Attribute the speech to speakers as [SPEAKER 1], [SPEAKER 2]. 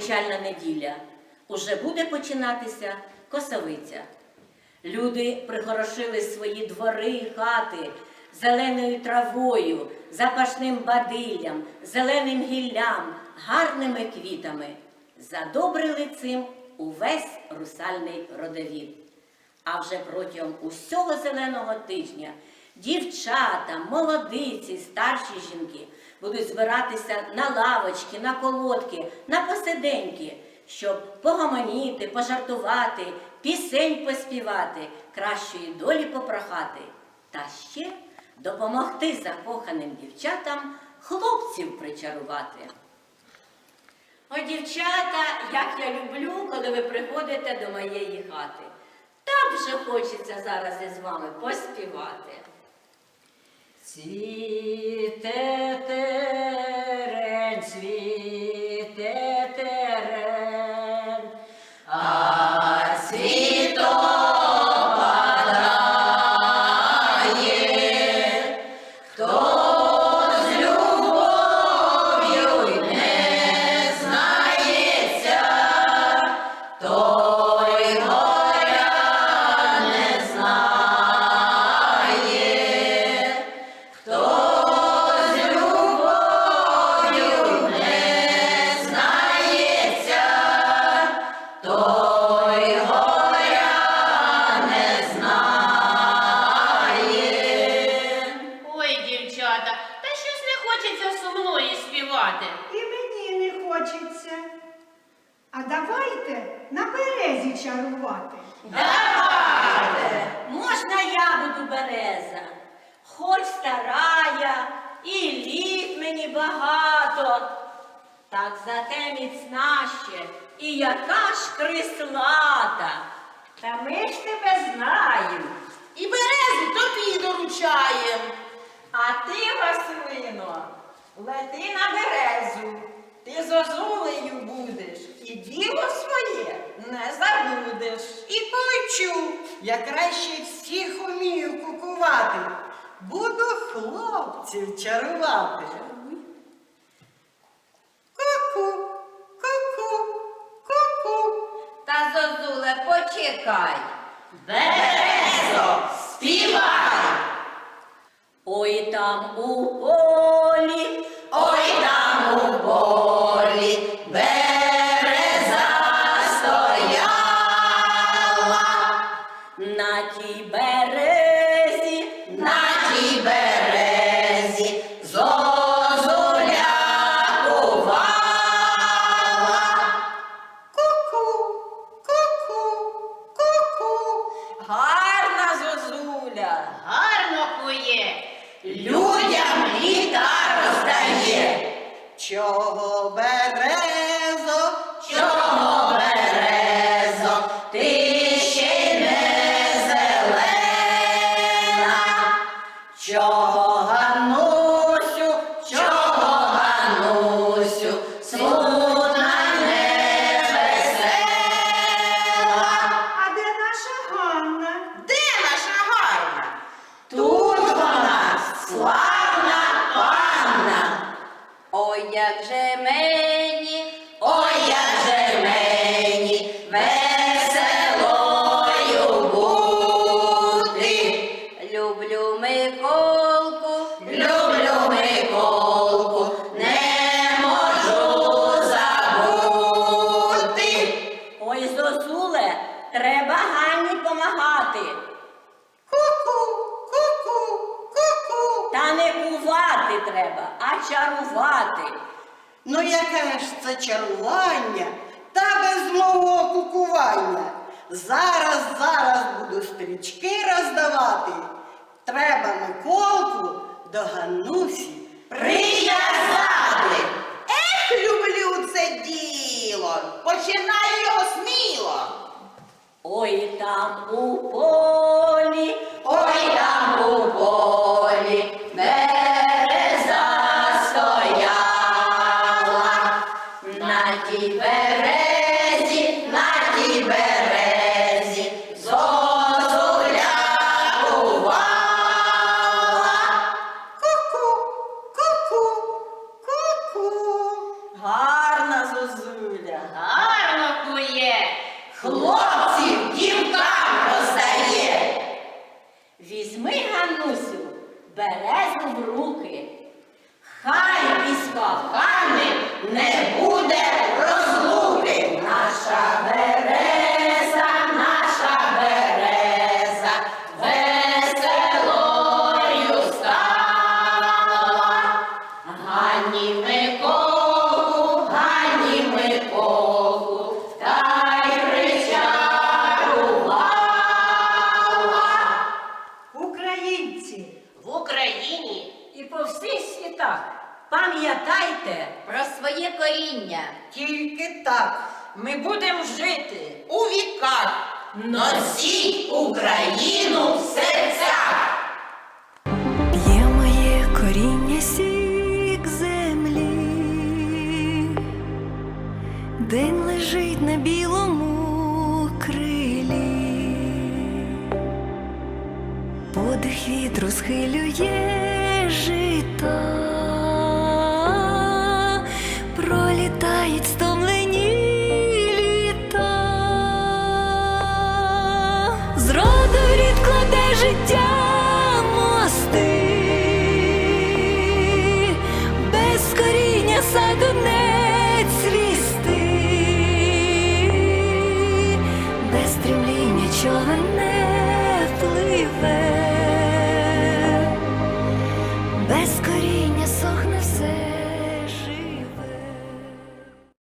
[SPEAKER 1] визначальна неділя. Уже буде починатися косовиця. Люди пригорошили свої двори і хати зеленою травою, запашним бадиллям, зеленим гіллям, гарними квітами. Задобрили цим увесь русальний родовід. А вже протягом усього зеленого тижня дівчата, молодиці, старші жінки будуть збиратися на лавочки, на колодки, на посиденьки, щоб погомоніти, пожартувати, пісень поспівати, кращої долі попрохати, та ще допомогти закоханим дівчатам хлопців причарувати. О, дівчата, як я люблю, коли ви приходите до моєї хати. Так вже хочеться зараз із вами поспівати. Цвіте терен, так зате міцна ще, і яка ж крислата.
[SPEAKER 2] Та ми ж тебе знаємо.
[SPEAKER 3] І берези тобі доручаєм.
[SPEAKER 2] А ти, Василино, лети на березу. Ти зозулею будеш і діло своє не забудеш.
[SPEAKER 3] І той чув, я краще всіх умію кукувати. Буду хлопців чарувати. Ку-ку, ку-ку, ку-ку.
[SPEAKER 2] Та зозуле, почекай.
[SPEAKER 1] Березо, співай! Ой там у полі, ой там у полі, Oh. Чарувати.
[SPEAKER 3] Ну яке ж це чарування та без мого кукування. Зараз, зараз буду стрічки роздавати. Треба Миколку до Ганусі
[SPEAKER 1] Прив'язати.
[SPEAKER 3] Ех, люблю це діло. Починай його сміло.
[SPEAKER 1] Ой, там у полі, на тій березі, на тій березі, зозуля кувала.
[SPEAKER 3] Ку-ку.
[SPEAKER 2] Гарна зозуля, гарно кує. Хлопців дівкам роздає.
[SPEAKER 1] Візьми, Ганусю, березу в руки. Хай із коханим не буде.
[SPEAKER 4] Українці
[SPEAKER 5] в Україні
[SPEAKER 1] і по всіх світах пам'ятайте
[SPEAKER 2] про своє коріння.
[SPEAKER 3] Тільки так
[SPEAKER 1] ми будемо жити
[SPEAKER 3] у віках.
[SPEAKER 1] Носіть Україну!
[SPEAKER 6] подих вітру схилює жито, пролітають.